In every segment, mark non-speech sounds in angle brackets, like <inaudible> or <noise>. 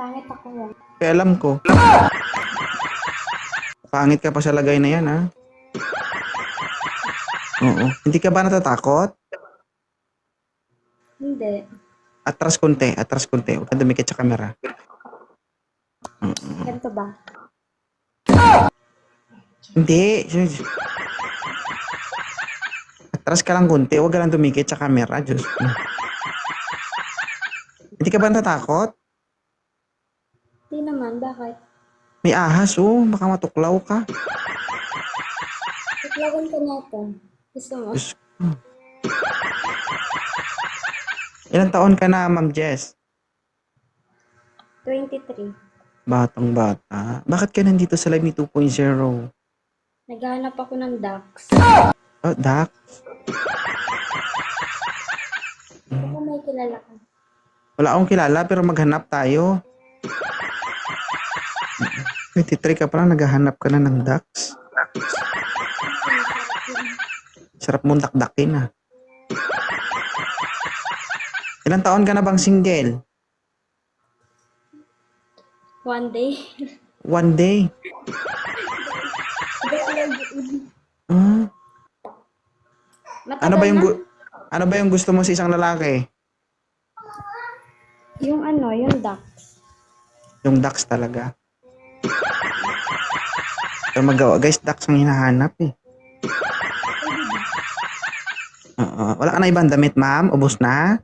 Pangit ako yan. Kaya alam ko. Pangit ka pa sa lagay na yan, ha? Oo. Hindi ka ba natatakot? Hindi. Atras konti, atras konti. Huwag kang dumikit sa camera. Oo. Ganito ba? Hindi. Atras ka lang konti. Huwag ka lang dumikit sa camera. Diyos ko. Hindi ka ba natatakot? Hindi naman. Bakit? May ahas, oh. Baka matuklaw ka. Itlagan ka ito. Gusto mo? Diyos ko. Ilang taon ka na, Ma'am Jess? 23. Batang bata. Bakit ka nandito sa Live Me 2.0? Naghahanap ako ng ducks. Oh, Dak. Baka may kilala ka. Wala akong kilala pero maghanap tayo. 23 ka pa lang, naghahanap ka na ng ducks. Sarap mong dakdakin ah. Ilang taon ka na bang single? One day. One day. Ah, Matagal ano ba yung na. ano ba yung gusto mo sa isang lalaki? Yung ano, yung ducks. Yung ducks talaga. Pero magawa, guys, ducks ang hinahanap eh. Oo. Wala ka na ibang damit, ma'am? Ubus na?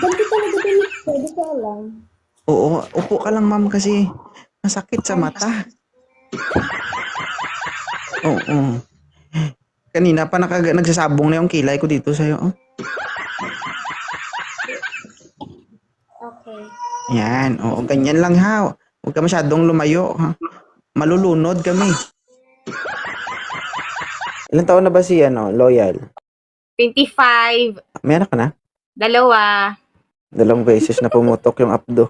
Ganti talaga din ito. Hindi ko alam. Oo, upo ka lang, ma'am, kasi masakit sa mata. Oo. Kanina pa nakaga- nagsasabong na yung kilay ko dito sa'yo. Oh. Okay. Yan, oo, ganyan lang ha. Huwag ka masyadong lumayo. Ha? Malulunod kami. Ilan taon na ba si ano, loyal? 25, May anak ka na? dalawa. Dalawang beses na pumutok yung abdo.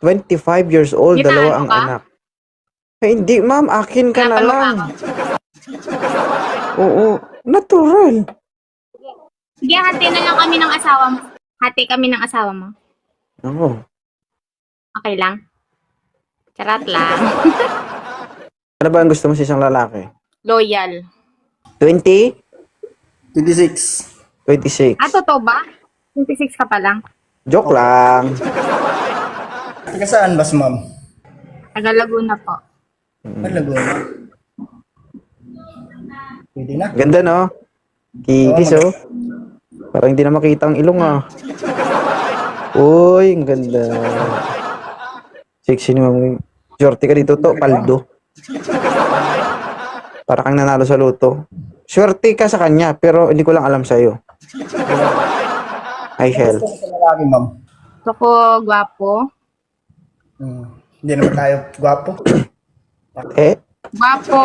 25 years old, Kita dalawa ano ang ka? anak. Eh, hindi, ma'am. Akin ka na Hanapan mo lang. ako. Oo. Natural. Sige, hati na lang kami ng asawa mo. Hati kami ng asawa mo. Oo. Okay lang? Charat lang. <laughs> Ano ba ang gusto mo sa isang lalaki? Loyal. 20? 26. 26. Ah, totoo ba? 26 ka pa lang. Joke lang. Taga saan ba si ma'am? Taga Laguna po. Malaguna. Pwede na. Ganda, no? Kikis, oh. Parang hindi na makita ang ilong, ah. Uy, ang ganda. Sexy ni ma'am. Shorty ka dito to, paldo. Para kang nanalo sa luto. Swerte ka sa kanya, pero hindi ko lang alam sa'yo. Hi, Hel. Gusto ko sa lalaki, ma'am. Gusto ko gwapo. Hmm. Hindi naman tayo gwapo. <coughs> Eh, Gwapo.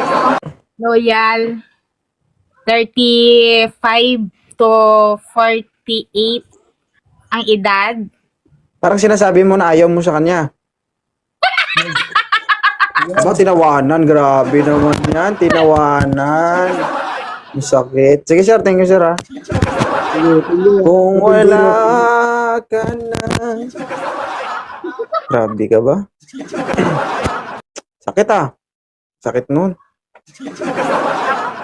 Loyal. 35 to 48 ang edad. parang sinasabi mo na ayaw mo sa kanya. Ba, tinawanan. Grabe naman yan. Tinawanan. Ang sakit. Sige, sir. Thank you, sir, ha. Kung wala ka na. Grabe ka ba? Sakit, ah. Sakit nun.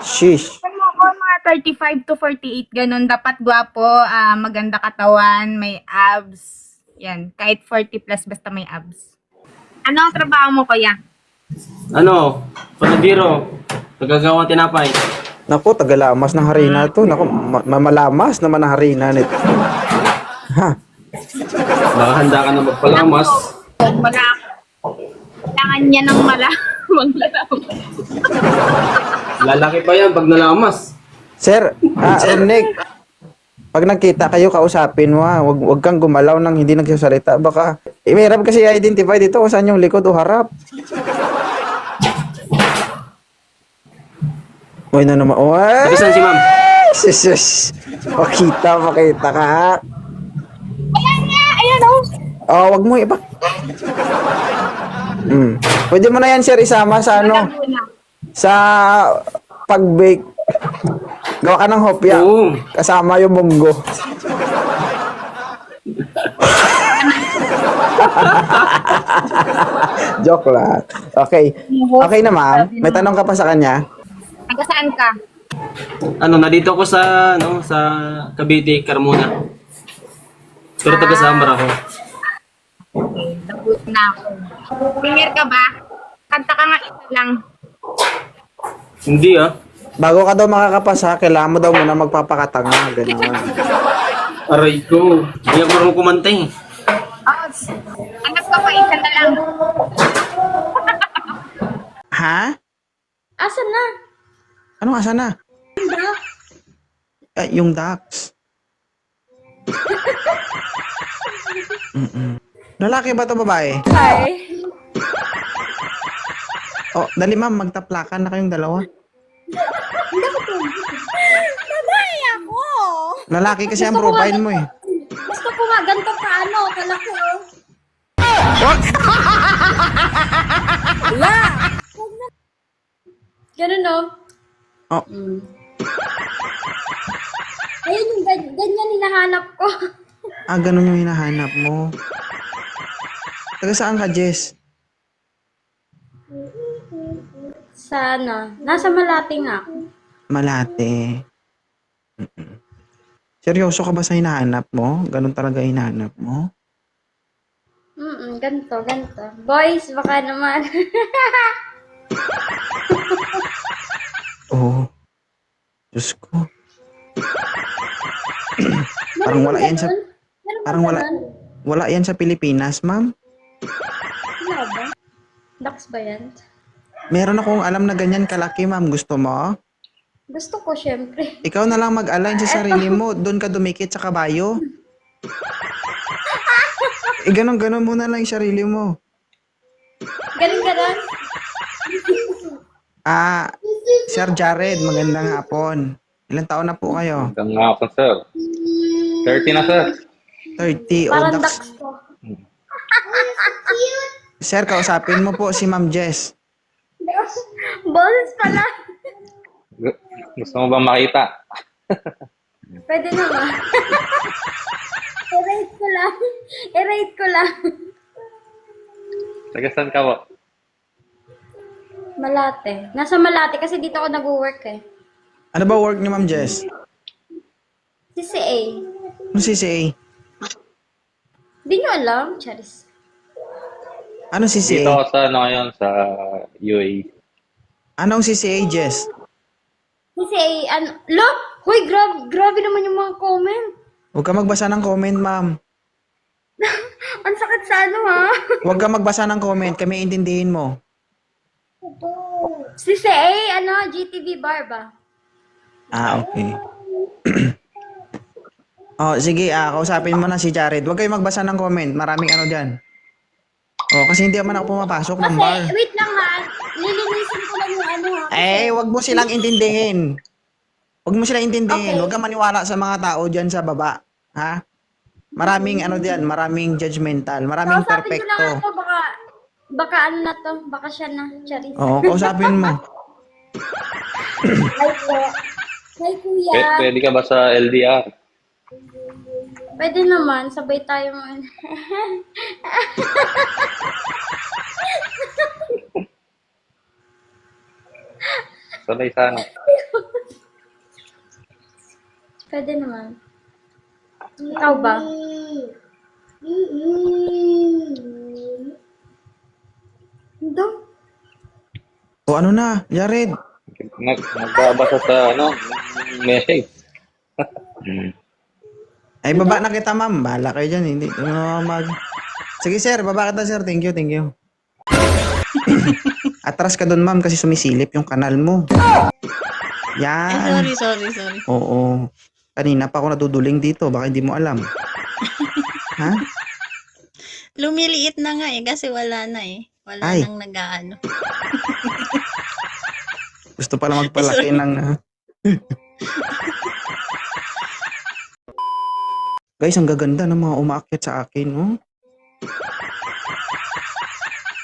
Sheesh. Ako, mga 35 to 48, ganun. Dapat gwapo, ah, maganda katawan, may abs. Yan, kahit 40 plus, basta may abs. Ano ang trabaho mo, kuya? Ano? Panadiro. Nagagawa tinapay. Naku, tagalamas ng harina to. Naku, ma- mamalamas naman ang harina nito. Ha? Baka handa ka na magpalamas. Wala ako. Kailangan niya ng mala. Maglalaman. Lalaki pa yan pag nalamas. Sir, ah, Nick, pag nagkita kayo, kausapin mo ha. Wag, wag kang gumalaw nang hindi nagsasalita. Baka, eh, mahirap kasi identify dito kung saan yung likod o harap. Uy na naman. Uy! Nabisan si ma'am. Sus, sus. Makita, makita ka. Ayan nga! Ayan oh! Oh, wag mo iba. Hmm. Pwede mo na yan, sir, isama sa ano, sa pag-bake. Gawa ka ng hopya. Oo. Kasama yung munggo. <laughs> Joke lang. Okay. Okay na, ma'am. May tanong ka pa sa kanya? Taga saan ka? Ano, nandito ako sa, ano, sa Cavite, Carmona. Pero taga Samar ako. Okay, nagulat na ako. Singer ka ba? Kanta ka nga isa lang. Hindi ah. Bago ka daw makakapasa, kailangan mo daw muna magpapakatanga. Ganun. Aray ko. Hindi ako marunong kumanta eh. Oh, anak ka pa, isa na lang. Ha? Asan na? Anong asa na? Eh, yung ducks. Mm-mm. Lalaki ba to babae? Hi. Oh, dali ma'am, magtaplakan na kayong dalawa. Babae ako. Lalaki kasi ang profile mo eh. Gusto ko nga ganito ka ano, kalaki oh. Wala. Ganun no? Oh, Mm. Ayun yung gan- ganyan hinahanap ko. <laughs> ah, ganun yung hinahanap mo. Taga saan ka, Jess? Sana. Nasa Malate nga ako. Malate. Mm-mm. Seryoso ka ba sa hinahanap mo? Ganun talaga hinahanap mo? Mm, ganito, ganito. Boys, baka naman. <laughs> Oo. Diyos ko. <coughs> Parang wala yan sa- parang wala-? Wala yan sa Pilipinas, ma'am. Wala ba? Ducks ba yan? Meron akong alam na ganyan kalaki, ma'am. Gusto mo? Gusto ko, syempre. Ikaw na lang mag-align sa sarili mo. <laughs> Doon ka dumikit sa kabayo. Eh, ganun-ganun muna lang yung sarili mo. Galing ganon. Ah, Sir Jared, magandang hapon. Ilang taon na po kayo? Magandang hapon, sir. 30 na, sir. 30. O, Parang Dax. ducks <laughs> ko. Sir, kausapin mo po si Ma'am Jess. Balls pala. Gu- Gusto mo ba makita? <laughs> Pwede naman. I-rate <laughs> ko lang. I-rate ko lang. Taga saan ka po? Malate. Nasa Malate kasi dito ako nag-work eh. Ano ba work ni Ma'am Jess? CCA. Ano CCA? Di nyo alam, Charis. Ano Dito CCA? ako sa, ano ngayon, sa UAE. Anong CCA, Jess? CCA, ano? Lo! Hoy, grabe, grabe naman yung mga comment. Huwag ka magbasa ng comment, ma'am. <laughs> Ang sakit sa ano ha? Huwag ka magbasa ng comment. Kami intindihin mo. CCA, ano? GTV bar ba? Ah, okay. <clears throat> oh, sige, ah, kausapin mo na si Jared. Huwag kayo magbasa ng comment. Maraming ano dyan. Oh, kasi hindi naman ako pumapasok ng Kasi, bar. wait lang ha. Lilinisin ko lang yung ano ha. Eh, wag mo silang intindihin. Wag mo silang intindihin. Okay. Huwag ka maniwala sa mga tao dyan sa baba. Ha? Maraming ano diyan, maraming judgmental, maraming Kausapin ko lang perfecto. ako, baka, ano na to, baka siya na, Charis. Oo, kausapin mo. Hi po. Hi kuya. P- pwede ka ba sa LDR? Pwede naman, sabay tayo man. Sanay sana. Pwede naman. Ikaw ba? Hindi. O ano na, Jared? Nag nagbabasa sa, ano, message. Ay, baba na kita, ma'am. Bahala kayo dyan. Hindi ano mag... Sige, sir. Baba kita, sir. Thank you, thank you. <clears throat> Atras ka doon, ma'am, kasi sumisilip yung kanal mo. Yan. Sorry, sorry, sorry. Oo. Kanina pa ako naduduling dito. Baka hindi mo alam. <laughs> ha? Lumiliit na nga eh, kasi wala na eh. Wala Ay. nang nag-aano. <laughs> Gusto pala magpalaki ng... ah. <laughs> Guys, ang gaganda ng mga umaakyat sa akin, oh.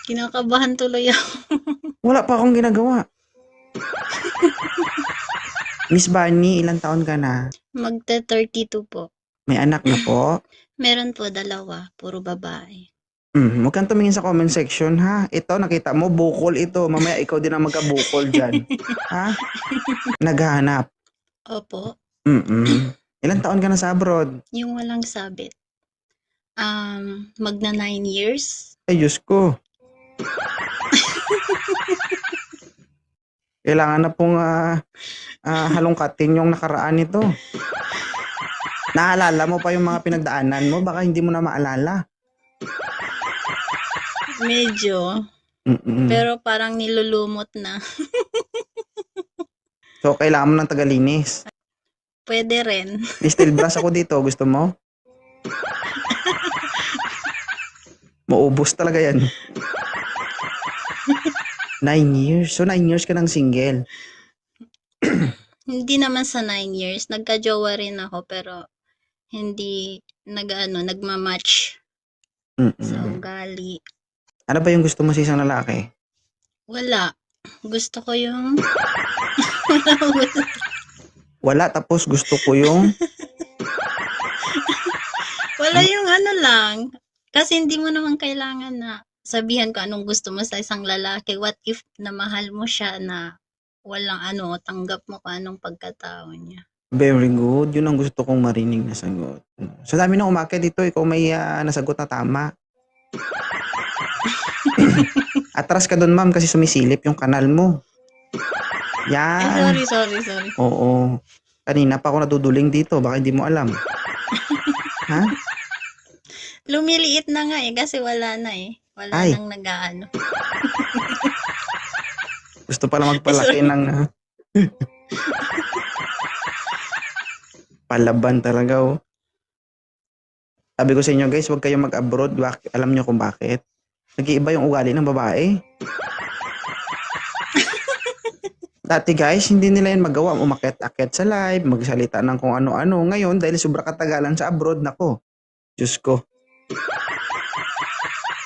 Kinakabahan tuloy ako. <laughs> Wala pa akong ginagawa. Miss Bunny, ilang taon ka na? Magta 32 po. May anak na po? Meron po dalawa, puro babae. Mm, huwag kang tumingin sa comment section, ha? Ito, nakita mo, bukol ito. Mamaya ikaw din ang magkabukol dyan. <laughs> ha? Naghahanap. Opo. Mm-mm. Ilan taon ka na sa abroad? Yung walang sabit. Um, magna nine years. Ay, Diyos ko. Kailangan na pong ah, ah, halongkatin yung nakaraan nito. Naalala mo pa yung mga pinagdaanan mo? Baka hindi mo na maalala. Medyo. Mm-mm. Pero parang nilulumot na. <laughs> So, kailangan mo ng tagalinis. Pwede rin. May steel brass ako dito. Gusto mo? Maubos talaga yan. Nine years. So, nine years ka ng single. <clears throat> Hindi naman sa nine years. Nagka-jowa rin ako pero hindi nag-ano, nagmamatch Mm-mm. sa ugali. Ano ba yung gusto mo sa isang lalaki? Wala. Gusto ko yung... <laughs> Wala, tapos gusto ko yung... <laughs> Wala yung ano lang. Kasi hindi mo naman kailangan na sabihan ko anong gusto mo sa isang lalaki. What if na mahal mo siya na walang ano, tanggap mo kung anong pagkatao niya. Very good. Yun ang gusto kong marinig na sagot. Sa dami na umakit dito, ikaw may ah, nasagot na tama. <laughs> Atras ka doon, ma'am, kasi sumisilip yung kanal mo. Ay, Yan. sorry, sorry, sorry. Oo. Kanina pa ako naduduling dito. Baka hindi mo alam. ha? Lumiliit na nga eh, kasi wala na eh. Wala Ay. nang nag-ano. <laughs> Gusto pala magpalaki ng... ah, <laughs> Palaban talaga, oh. Sabi ko sa inyo, guys, huwag kayong mag-abroad. Bak- Alam nyo kung bakit? Nag-iiba yung ugali ng babae. Dati guys, hindi nila yan magawa. Umakit-akit sa live, magsalita ng kung ano-ano. Ngayon, dahil sobra katagalan sa abroad, nako. Diyos ko,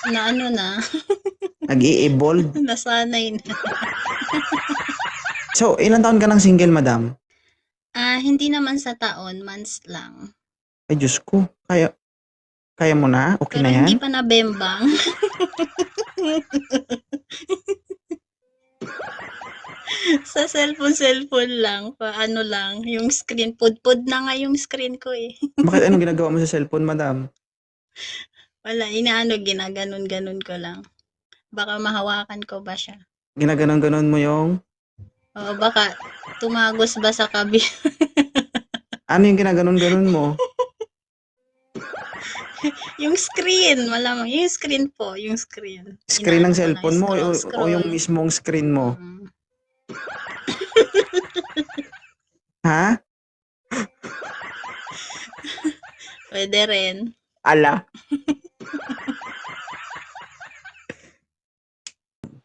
Na ano na, nag-i-evolve. <laughs> nasanay na. So, ilan taon ka ng single, madam? Ah, hindi naman sa taon, months lang. Ay, Diyos ko. Kaya, kaya mo na? Okay Pero na yan? hindi pa nabembang. <laughs> sa cellphone, cellphone lang. Paano lang. Yung screen, pud-pud na nga yung screen ko eh. <laughs> Bakit anong ginagawa mo sa cellphone, madam? Wala, inaano, ginaganon-ganon ko lang. Baka mahawakan ko ba siya? Ginaganon-ganon mo yung... O baka tumagos ba sa kabi? <laughs> Ano yung ginaganon-ganon mo? <laughs> yung screen, malamang. Yung screen po, yung screen. Screen ng Inaano na, cellphone mo o, scroll, o yung mismong screen mo? Mm. <laughs> Ha? <laughs> Pwede rin. Ala.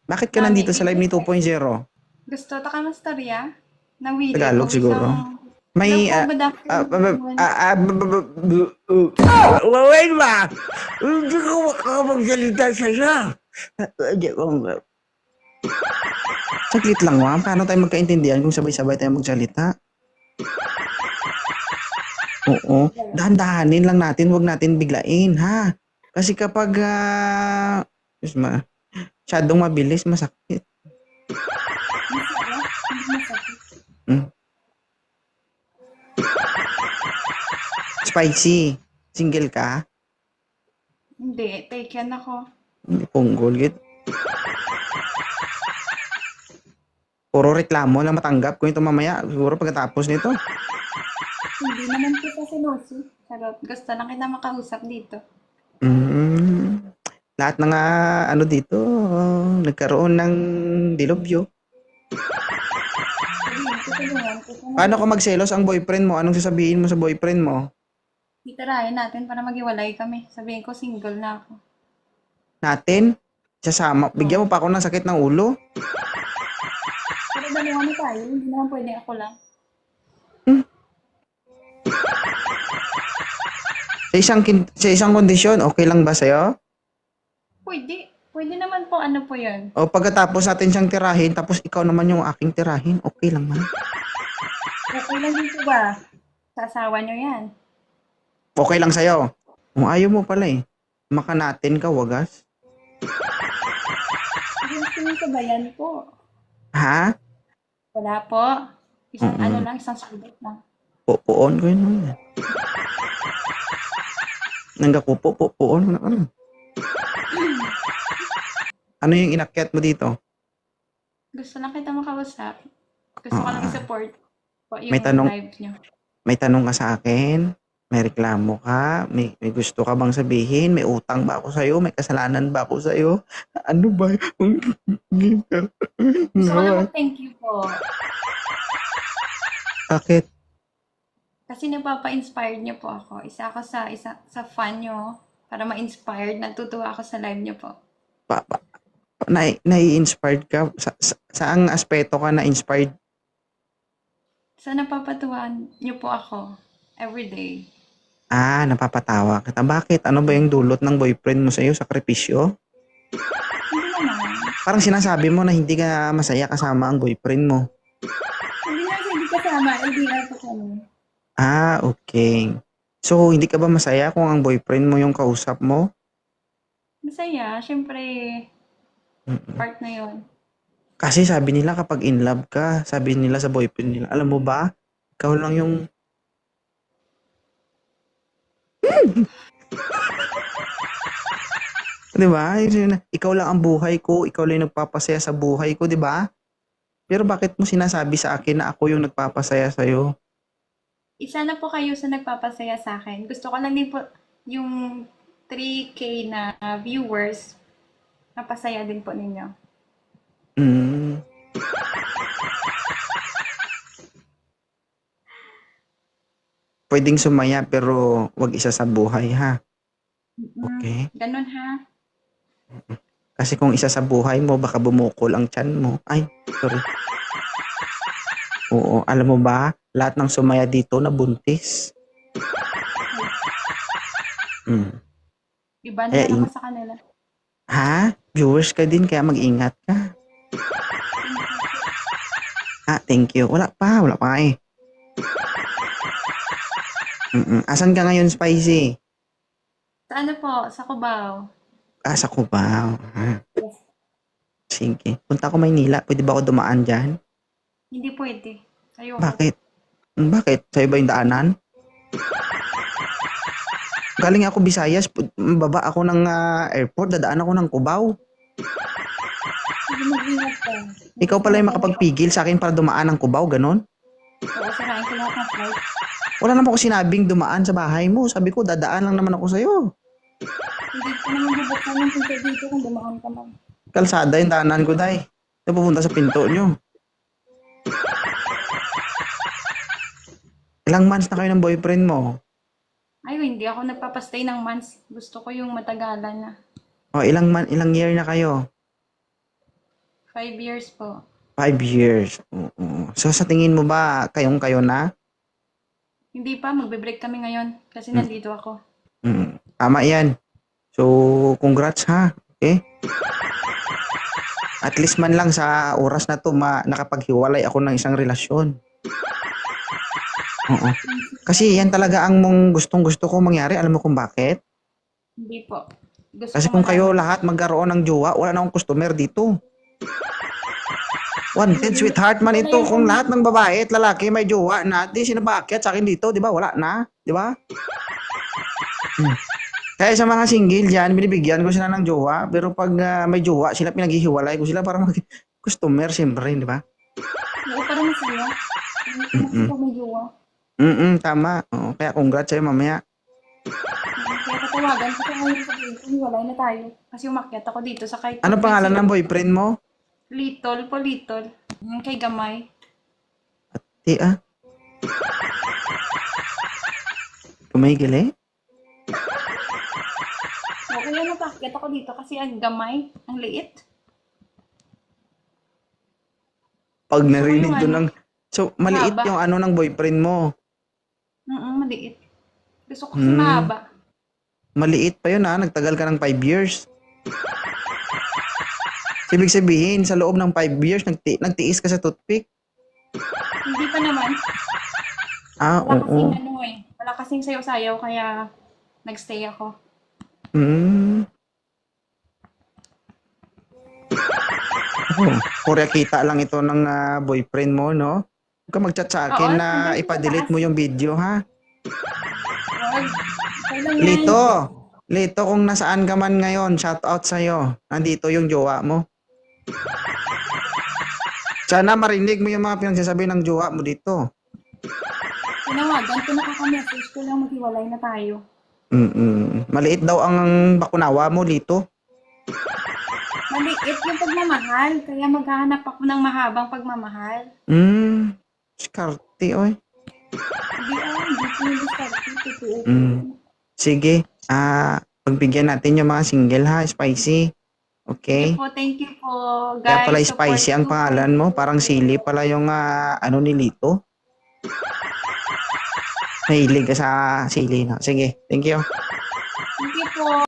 Bakit ka nandito sa live ni 2.0? Gusto ta ka mastarya? Na. Tagalog siguro. May... Ah, ah, ah, ah, ah, b- uh, Wait ba? Hindi ko makakapagsalita. Hindi ko... Saglit lang, ma'am. Paano tayo magkaintindihan kung sabay-sabay tayo magsalita? Oo. Dahan-dahanin lang natin. Huwag natin biglain, ha? Kasi kapag... ah, ma... Masyadong mabilis, masakit. Hmm. Spicy. Single ka? Hindi, taken ako. Hindi punggol, git. Puro reklamo lang matanggap ko ito mamaya. Siguro pagkatapos nito. Hindi naman sa sinusi. Charot, gusto lang kita makausap dito. Mm, lahat ng ah, ano dito, nagkaroon ng kung Paano ko magselos ang boyfriend mo? Anong sasabihin mo sa boyfriend mo? Titirahin natin para maghiwalay kami. Sabihin ko, single na ako. Natin? Sasama. Bigyan mo pa ako ng sakit ng ulo? Pero dalawa na tayo, hindi naman pwede ako lang. Sa isang, kin- sa isang kondisyon, okay lang ba sa'yo? Pwede. Pwede naman po, ano po yun. O pagkatapos natin siyang tirahin, tapos ikaw naman yung aking tirahin, okay lang man. Okay lang dito ba? Sa asawa nyo yan. Okay lang sa'yo. Kung ayaw mo pala eh. makanatin ka, wagas. Gusto ko ba yan po? Ha? Wala po. Isang Mm-mm. ano lang, isang sulit lang. Pupuon ko yun. yan. Nanggakupo, pupuon. Ano, ano? Ano yung inakyat mo dito? Gusto lang kita makausap. Gusto ko lang Ah. i-support po yung May tanong- live nyo. May tanong ka sa akin? May reklamo ka? May, may gusto ka bang sabihin? May utang ba ako sa'yo? May kasalanan ba ako sa'yo? Ano ba? Gusto ko lang no. mag-thank you po. Bakit? Kasi napapa-inspired niyo po ako. Isa ako sa isa sa fan niyo para ma-inspired. Natutuwa ako sa live niyo po. Pa, pa, na, nai-inspired ka? Sa, sa, saang aspeto ka na-inspired? Sa napapatuwaan niyo po ako everyday. Ah, napapatawa kita. Bakit? Ano ba yung dulot ng boyfriend mo sa'yo? Sakripisyo? Hindi naman. Parang sinasabi mo na hindi ka masaya kasama ang boyfriend mo. Hindi na hindi kasama. LDR po kami. Ah, okay. So, hindi ka ba masaya kung ang boyfriend mo yung kausap mo? Masaya. Siyempre, Mm-mm. part na yon. Kasi sabi nila kapag in love ka, sabi nila sa boyfriend nila, alam mo ba, ikaw lang yung... <laughs> di ba? Ikaw lang ang buhay ko, ikaw lang yung nagpapasaya sa buhay ko, di ba? Pero bakit mo sinasabi sa akin na ako yung nagpapasaya sa'yo? Isa na po kayo sa nagpapasaya sa akin. Gusto ko lang din po yung 3K na viewers. Napasaya din po ninyo. Mm. <laughs> Pwedeng sumaya pero wag isa sa buhay ha. Okay? Ganun ha. Kasi kung isa sa buhay mo, baka bumukol ang tiyan mo. Ay, sorry. Oo, alam mo ba, lahat ng sumaya dito na buntis. Mm. Iba na Eh, ako in- sa kanila. Ha? Viewers ka din, kaya mag-ingat ka. Ah, thank you. Wala pa, wala pa eh. Mm-mm. Asan ka ngayon, Spicy? Sa ano po? Sa Cubao. Ah, sa Cubao. Ah, Yes. sige. Punta ako Maynila. Pwede ba ako dumaan dyan? Hindi pwede. Ayoko. Bakit? Bakit? Sa'yo ba yung daanan? Galing ako Visayas, baba ako ng ah, airport, dadaan ako ng Cubao. Sige, mag-ingat ka. Ikaw pala yung makapagpigil sa akin para dumaan ng Cubao, ganon? Oo, sirain ko lahat ng flight. Wala naman ako sinabing dumaan sa bahay mo. Sabi ko, dadaan lang naman ako sa'yo. Hindi ko naman bubuksan yung pinto dito kung dumaan ka man. Kalsada yung daanan ko, day. Ito pupunta sa pinto nyo. Ilang months na kayo ng boyfriend mo? Ay, hindi ako nagpapastay ng months. Gusto ko yung matagalan na. O, ilang man, ilang year na kayo? Five years po. Five years. Oo. So, sa tingin mo ba, kayong kayo na? Hindi pa, magbe-break kami ngayon kasi Hmm. nandito ako. Mm, tama yan. So, congrats ha. Okay? At least man lang sa oras na to, ma nakapaghiwalay ako ng isang relasyon. Oo. Kasi yan talaga ang mong gustong gusto ko mangyari. Alam mo kung bakit? Hindi po. Gusto Kasi ko kung kayo lahat magkaroon ng jowa, wala na akong customer dito. Wanted sweetheart man ito. Kung lahat ng babae at lalaki may jowa na, di sino ba aakyat sa akin dito? Di ba? Wala na. Di ba? Hmm. <laughs> Kaya sa mga single dyan, binibigyan ko sila ng jowa. Pero pag ah, may jowa, sila pinaghihiwalay ko sila para mag <laughs> customer, siyempre, di ba? Oo, parang masaya. Mm-mm. May jowa. Mm tama. Oo, kaya congrats sa'yo mamaya. Kaya tatawagan ko ngayon ko, hiwalay na tayo. Kasi umakyat ako dito sa kahit... Ano pangalan ng boyfriend mo? Little po, little. Yung kay Gamay. Ti ah. Tumigil eh. O, kaya napakyat ako dito kasi ang gamay, ang liit. Pag narinig yung doon ano, ng... So, maliit haba. yung ano ng boyfriend mo. Mm maliit. Gusto ko kasi Hmm. mahaba. Maliit pa yun ha. Nagtagal ka ng 5 years. Ibig sabihin, sa loob ng 5 years, nagti nagtiis ka sa toothpick. Hindi pa naman. Ah, Wala oo. kasing ano eh. Wala kasing sayaw-sayaw kaya nagstay ako. Hmm. Oh, Korea kita lang ito ng ah, boyfriend mo, no? Huwag ka mag-chat sa akin Oo, na hanggang sa ipadelete taas. mo yung video, ha? Yan. Lito, Lito, kung nasaan ka man ngayon, shout out sa'yo. Nandito yung jowa mo. Sana marinig mo yung mga pinagsasabi ng jowa mo dito. Tinawagan ko na kakamessage ko lang maghiwalay na tayo. Mm-mm. Maliit daw ang bakunawa mo, Lito. Maliit yung pagmamahal, kaya maghahanap ako ng mahabang pagmamahal. Hmm. Skarte, oy. Hindi ah, hindi ko yung discarte. Totoo. Mm. Sige. Ah, pagbigyan natin yung mga single, ha? Spicy. Okay? Po, thank you po, guys. Kaya pala spicy ang pangalan mo. Parang sili pala yung ah, ano ni Lito. Mahilig ka sa sili na. Sige, thank you.